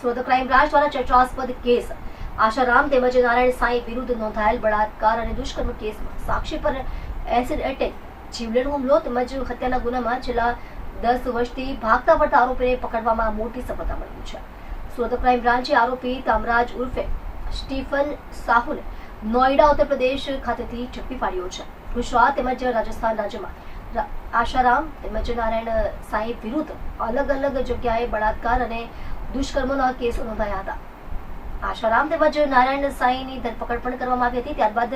Surat crime branch દ્વારા ચર્ચાસ્પદ case. Asharam તેમજ નારાયણ સાંઈ વિરુદ્ધ નોંધાયેલ બળાત્કાર અને દુષ્કર્મ કેસમાં સાક્ષી પર એસિડ એટેક જીવલેણ હુમલો તેમજ હત્યાના ગુનામાં છેલ્લા દસ વર્ષથી ભાગતા પડતા આરોપીને પકડવામાં મોટી સફળતા મળી છે. સુરત ક્રાઇમ બ્રાન્ચે આરોપી તામરાજ ઉર્ફે સ્ટીફન સાહુને નોઈડા, ઉત્તર પ્રદેશ ખાતેથી ઝડપી પાડ્યો છે. ગુજરાત તેમજ રાજસ્થાન રાજ્યમાં આશારામ તેમજ નારાયણ સાંઈ વિરુદ્ધ અલગ અલગ જગ્યાએ બળાત્કાર અને દુષ્કર્મના કેસો નોંધાયા હતા. આશારામ તેમજ નારાયણ સાંઈની ધરપકડ પણ કરવામાં આવી હતી. ત્યારબાદ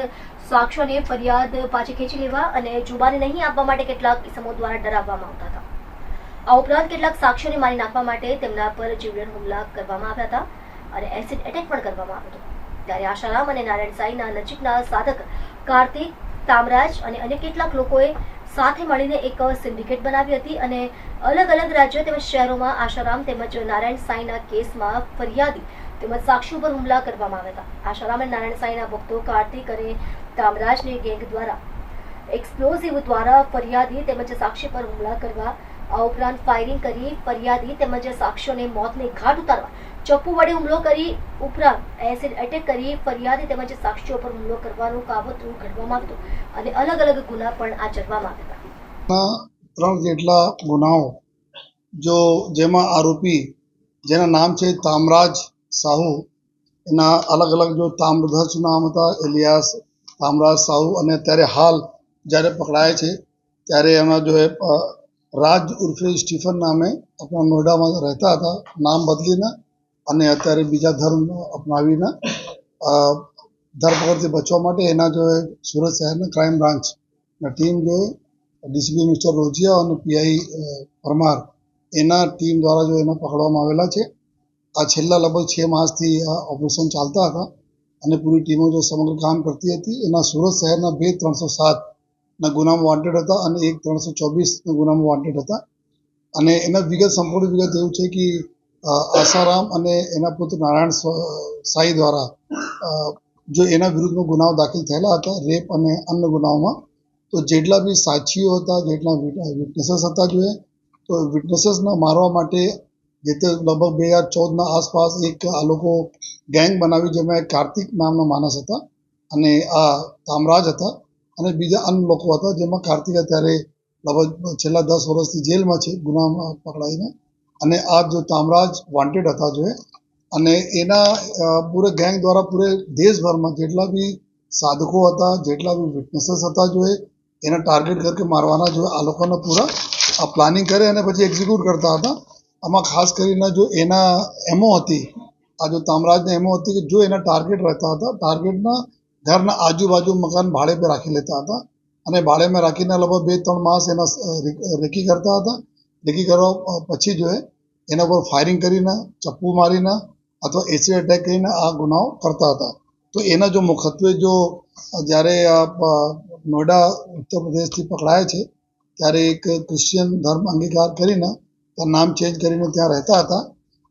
સાક્ષોને ફરિયાદ પાછી ખેંચી લેવા અને જુબાને નહીં આપવા માટે કેટલાક ઇસમો દ્વારા ડરાવવામાં આવતા હતા. આ ઉપરાંત કેટલાક સાક્ષીઓને મારી નાખવા માટે તેમના પર જીવલેણ હુમલા કરવામાં આવ્યા હતા અને એસિડ એટેક પણ કરવામાં આવ્યો હતો. ત્યારે આશારામ અને નારાયણ સાંઈના નજીકના સાધક કાર્તિક, તામરાજ અને અન્ય કેટલાક લોકોએ સાથે મળીને એક સિન્ડિકેટ બનાવી હતી અને અલગ અલગ રાજ્યો તેમજ શહેરોમાં આશારામ તેમજ નારાયણ સાંઈના કેસમાં ફરિયાદી તેમજ સાક્ષીઓ પર હુમલા કરવામાં આવ્યા હતા. આશારામ અને નારાયણ સાંઈના ભક્તો કાર્તિક અને કામરાજની ગેંગ દ્વારા એક્સપ્લોઝિવ દ્વારા ફરિયાદી તેમજ સાક્ષી પર હુમલા કરવા આ ઉપરાંત ફાયરિંગ કરી, ફરિયાદી તેમજ સાક્ષીઓને મોતને ઘાટ ઉતારવા, ચપ્પુ વડે હુમલો કરી, ઉપરાંત એસિડ એટેક કરી, ફરિયાદી તેમજ સાક્ષીઓ પર હુમલો કરવાનું કાવતરું ઘડવામાં આવ્યું અને અલગ અલગ ગુના પણ આચરવામાં આવ્યા હતા. ત્રણ જેટલા ગુનાઓ, જો જેમાં આરોપી, જેના નામ છે તામરાજ સાહુ, એના અલગ અલગ જો તામ્રધ્વજ નામ હતા, એલિયાસ તામરાજ સાહુ, અને અત્યારે હાલ જ્યારે પકડાય છે, ત્યારે એમના જો રાજ ઉર્ફે સ્ટીફન નામે આપણા નોઈડામાં રહેતા હતા. નામ બદલીને અને અત્યારે બીજા ધર્મ અપનાવીને ધરપકડથી બચવા માટે એના જો સુરત શહેરના ક્રાઇમ બ્રાન્ચના ટીમ જો ડીસીપી મિસ્ટર રોજિયા અને પીઆઈ પરમાર, એના ટીમ દ્વારા જો એને પકડવામાં આવેલા છે. આ છેલ્લા લગભગ છ માસથી આ ઓપરેશન ચાલતા હતા અને પૂરી ટીમો જો સમગ્ર કામ કરતી હતી, એના સુરત શહેરના બે ત્રણસો સાતના ગુનામાં વોન્ટેડ હતા અને એક ત્રણસો ચોવીસના ગુનામાં વોન્ટેડ હતા. અને એના વિગત, સંપૂર્ણ વિગત એવું છે કે આસારામ અને એના પુત્ર નારાયણ સાંઈ દ્વારા જો એના વિરુદ્ધમાં ગુનાઓ દાખલ થયેલા હતા, રેપ અને અન્ય ગુનાઓમાં, તો જેટલા બી સાક્ષીઓ હતા, જેટલા વિટનેસીસ હતા જોઈએ તો વિટનેસીસને મારવા માટે જે તે લગભગ બે હજાર ચૌદના આસપાસ એક આ લોકો ગેંગ બનાવી, જેમાં કાર્તિક નામના માણસ હતા અને આ તામરાજ હતા. અને બીજા અન્ય લોકો હતા જેમાં કાર્તિક અત્યારે છેલ્લા દસ વર્ષથી જેલમાં છે, ગુનામાં પકડાઈને. અને આ જો તામરાજ વોન્ટેડ હતા જોઈએ અને એના પૂરે ગેંગ દ્વારા પૂરે દેશભરમાં જેટલા બી સાધકો હતા, જેટલા બી વિટનેસીસ હતા જોઈએ એને ટાર્ગેટ કરકે મારવાના જો આ લોકોને પૂરા આ પ્લાનિંગ કરે અને પછી એક્ઝિક્યુટ કરતા હતા. આમાં ખાસ કરીને જો એના એમો હતી, આ જો તામરાજને એમો હતી કે જો એના ટાર્ગેટ રહેતા હતા ટાર્ગેટના ઘરના આજુબાજુ મકાન ભાડે પર રાખી લેતા હતા અને ભાડેમાં રાખીને લગભગ બે ત્રણ માસ એના રેકી કરતા હતા. રેકી કરવા પછી જો એના પર ફાયરિંગ કરીને, ચપ્પુ મારીને અથવા એસિડ એટેક કરીને આ ગુનાઓ કરતા હતા. તો એના જો મુખ્યત્વે જો જ્યારે નોઈડા ઉત્તર પ્રદેશથી પકડાયા છે, ત્યારે એક ક્રિશ્ચિયન ધર્મ અંગીકાર કરીને નામ ચેન્જ કરીને ત્યાં રહેતા હતા.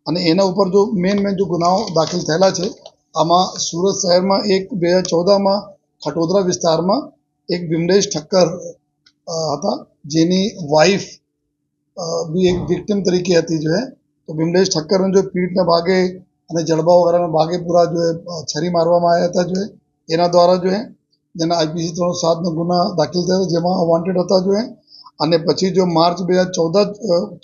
અને એના ઉપર જો મેન મેન જો ગુનાઓ દાખલ થયેલા છે આમાં સુરત શહેરમાં એક, બે હજાર ચૌદમાં ખટોદરા વિસ્તારમાં એક બિમલેશ ઠક્કર હતા, જેની વાઈફ બી એક વિક્ટિમ તરીકે હતી જો તો બિમલેશ ઠક્કરને જો પીઠના ભાગે અને જડબા વગેરેના ભાગે પૂરા જો છરી મારવામાં આવ્યા હતા જો એના દ્વારા જો જેના આઈપીસી ત્રણસો સાતનો ગુના દાખલ થયા, જેમાં વોન્ટેડ હતા જો અને પછી જો માર્ચ બે હજાર ચૌદ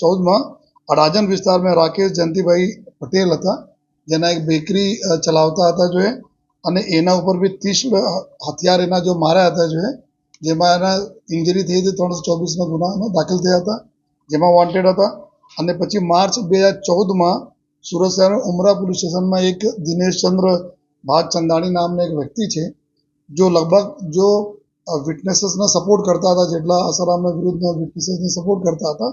ચૌદમાં અડાજન વિસ્તારમાં રાકેશ જયંતિભાઈ પટેલ હતા જેના એક બેકરી ચલાવતા હતા જોઈએ અને એના ઉપર બી ત્રીસ હથિયાર એના જો માર્યા હતા જોઈએ જેમાં એના ઇન્જરી થઈ હતી ત્રણસો ચોવીસના ગુના દાખલ થયા હતા. જેમાં વોન્ટેડ હતા. અને પછી માર્ચ બે હજાર ચૌદમાં સુરત શહેરના ઉમરા પોલીસ સ્ટેશનમાં એક દિનેશચંદ્ર ભાત ચંદાણી નામના એક વ્યક્તિ છે, જો લગભગ જો વિટનેસીસને સપોર્ટ કરતા હતા, જેટલા આસારામના વિરુદ્ધના વિટનેસીસને સપોર્ટ કરતા હતા,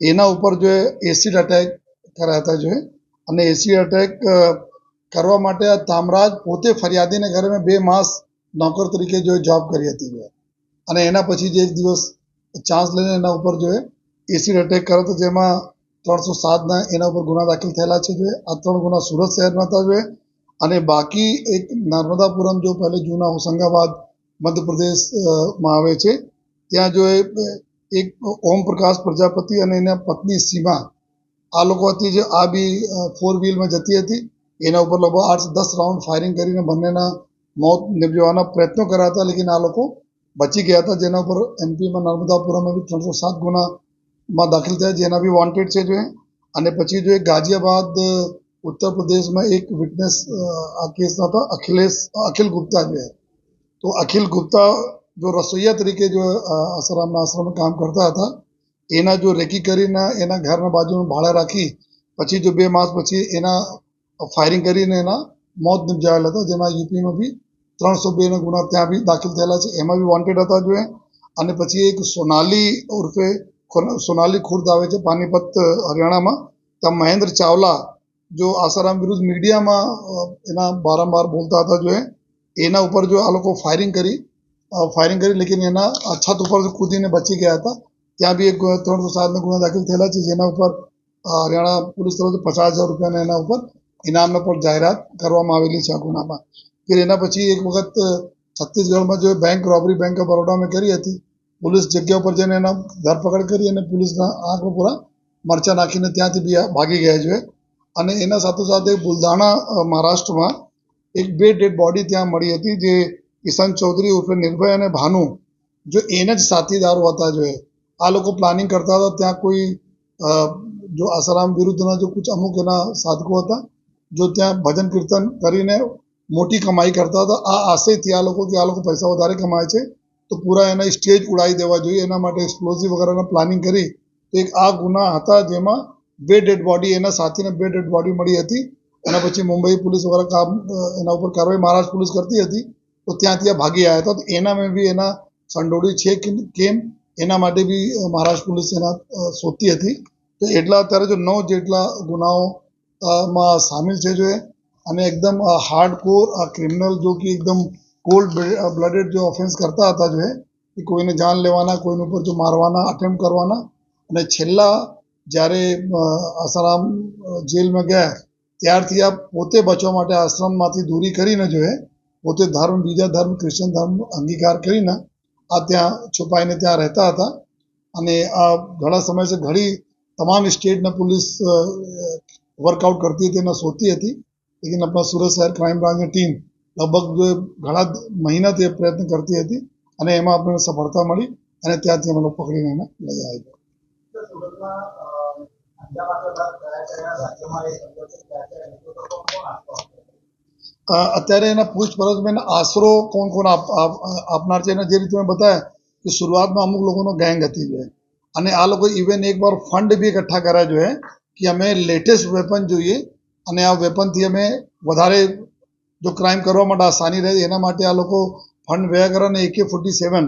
એના ઉપર જો એસિડ અટેક કર્યા હતા જો અને એસિડ અટેક કરવા માટે તામરાજ પોતે ફરિયાદીને ઘરે મેં બે માસ નોકર તરીકે જો જોબ કરી હતી જો અને એના પછી જે એક દિવસ ચાન્સ લઈને એના ઉપર જોએ એસિડ અટેક કર્યો હતો જેમાં ત્રણસો સાતના એના ઉપર ગુના દાખલ થયેલા છે જો આ ત્રણ ગુના સુરત શહેરના હતા જોએ અને બાકી એક નર્મદાપુરમ જો પહેલે જૂના હોશંગાબાદ મધ્યપ્રદેશમાં આવે છે. ત્યાં જો એક ઓમ પ્રકાશ પ્રજાપતિ અને એના પત્ની સીમા આ લોકો હતી જે આ બી ફોર વ્હીલમાં જતી હતી, એના ઉપર લગભગ આઠ દસ રાઉન્ડ ફાયરિંગ કરીને બંનેના મોત નિપજવાના પ્રયત્નો કર્યા હતા, લેકિન આ લોકો બચી ગયા હતા, જેના ઉપર એમપીમાં નર્મદાપુરમમાં બી ત્રણસો સાત ગુનામાં દાખલ થયા, જેના બી વોન્ટેડ છે જો એ. અને પછી જો એક ગાઝિયાબાદ ઉત્તર પ્રદેશમાં એક વિટનેસ આ કેસના હતા, અખિલેશ, અખિલ ગુપ્તા જો તો અખિલ ગુપ્તા જો રસોઈયા તરીકે જો આસારામના આશ્રમમાં કામ કરતા હતા એના જો રેકી કરીને એના ઘરના બાજુમાં ભાડે રાખી, પછી જો બે માસ પછી એના ફાયરિંગ કરીને એના મોત નિપજાવેલા હતા, જેમાં યુપીમાં બી ત્રણસો બેના ગુના ત્યાં બી દાખલ થયેલા છે. એમાં બી વોન્ટેડ હતા જોઈએ અને પછી એક સોનાલી ઉર્ફે સોનાલી ખુર્દ આવે છે પાનીપત હરિયાણામાં. ત્યાં મહેન્દ્ર ચાવલા જો આસારામ વિરુદ્ધ મીડિયામાં એના વારંવાર બોલતા હતા જો એના ઉપર જો આ લોકો ફાયરિંગ કરી ફાયરિંગ કરી, લેકિન એના છત ઉપર કૂદીને બચી ગયા હતા. ત્યાં બી એક ત્રણસો સાતના ગુના દાખલ થયેલા છે, જેના ઉપર હરિયાણા પોલીસ તરફથી પચાસ હજાર રૂપિયાના એના ઉપર ઇનામનો પણ જાહેરાત કરવામાં આવેલી છે આ ગુનામાં કે એના પછી એક વખત છત્તીસગઢમાં જો બેંક રોબરી બેંક ઓફ બરોડામાં કરી હતી, પોલીસ જગ્યા ઉપર જઈને એના ધરપકડ કરી અને પોલીસના આંખો પૂરા મરચા નાખીને ત્યાંથી બી ભાગી ગયા છે અને એના સાથે સાથે બુલધાણા મહારાષ્ટ્રમાં એક બે ડેડ બોડી ત્યાં મળી હતી, જે કિશન ચૌધરી ઉર્ફે નિર્ભય અને ભાનુ, જો એને જ સાથીદારો હતા, જો એ. આ લોકો પ્લાનિંગ કરતા હતા, ત્યાં કોઈ જો આસારામ વિરુદ્ધના જો કુછ અમુક એના સાધકો હતા, જો ત્યાં ભજન કીર્તન કરીને મોટી કમાઈ કરતા હતા, આ આશયથી આ લોકો કે આ લોકો પૈસા વધારે કમાય છે, તો પૂરા એના સ્ટેજ ઉડાવી દેવા જોઈએ, એના માટે એક્સપ્લોઝિવ વગેરેના પ્લાનિંગ કરી, તો એક આ ગુના હતા જેમાં બે ડેડ બોડી એના સાથીને બે ડેડ બોડી મળી હતી, એના પછી મુંબઈ પોલીસ વગેરે કામ એના ઉપર કાર્યવાહી મહારાષ્ટ્ર પોલીસ કરતી હતી, તો ત્યાં ત્યાં ભાગી આવ્યા હતા, તો એનામાં બી એના સંડોડી છે કે કેમ એના માટે બી મહારાષ્ટ્ર પોલીસ એના શોધતી હતી. તો એટલા અત્યારે જો નવ જેટલા ગુનાઓ માં સામેલ છે જો અને એકદમ હાર્ડ કોર ક્રિમિનલ જો કે એકદમ કોલ્ડ બ્લડેડ જો ઓફેન્સ કરતા હતા જો એ કોઈને જાન લેવાના, કોઈની ઉપર જો મારવાના અટેમ્પ કરવાના. અને છેલ્લા જ્યારે આસારામ જેલમાં ગયા, ત્યારથી આ પોતે બચવા માટે આશ્રમમાંથી દૂરી કરીને જો પોતે ધર્મ બીજા ધર્મ ક્રિશ્ચન ધર્મ અંગીકાર કરીને આ ત્યાં છુપાઈને ત્યાં રહેતા હતા. અને આ ઘણા સમય છે ઘણી તમામ સ્ટેટના પોલીસ વર્કઆઉટ કરતી હતી અને શોધતી હતી. લેકિન આપણા સુરત શહેર ક્રાઇમ બ્રાન્ચની ટીમ લગભગ ઘણા મહિનાથી પ્રયત્ન કરતી હતી અને એમાં આપણને સફળતા મળી અને ત્યાંથી અમે પકડીને એને લઈ આવ્યા. સુરતમાં અત્યારે એના પૂછપરછમાં એને આશરો કોણ કોણ આપ- આપ- આપનાર છે એને જે રીતે મેં બતાવ્યા કે શરૂઆતમાં અમુક લોકોનો ગેંગ હતી જોઈએ અને આ લોકો ઇવન એક વાર ફંડ બી એકઠા કર્યા જોઈએ કે અમે લેટેસ્ટ વેપન જોઈએ અને આ વેપનથી અમે વધારે જો ક્રાઇમ કરવા માટે આસાની રહે એના માટે આ લોકો ફંડ ભેગા કરે અને એકે ફોર્ટી સેવન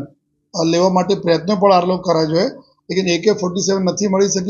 લેવા માટે પ્રયત્નો પણ આ લોકો કર્યા જોઈએ લેકિન એકે ફોર્ટી સેવન નથી મળી શકી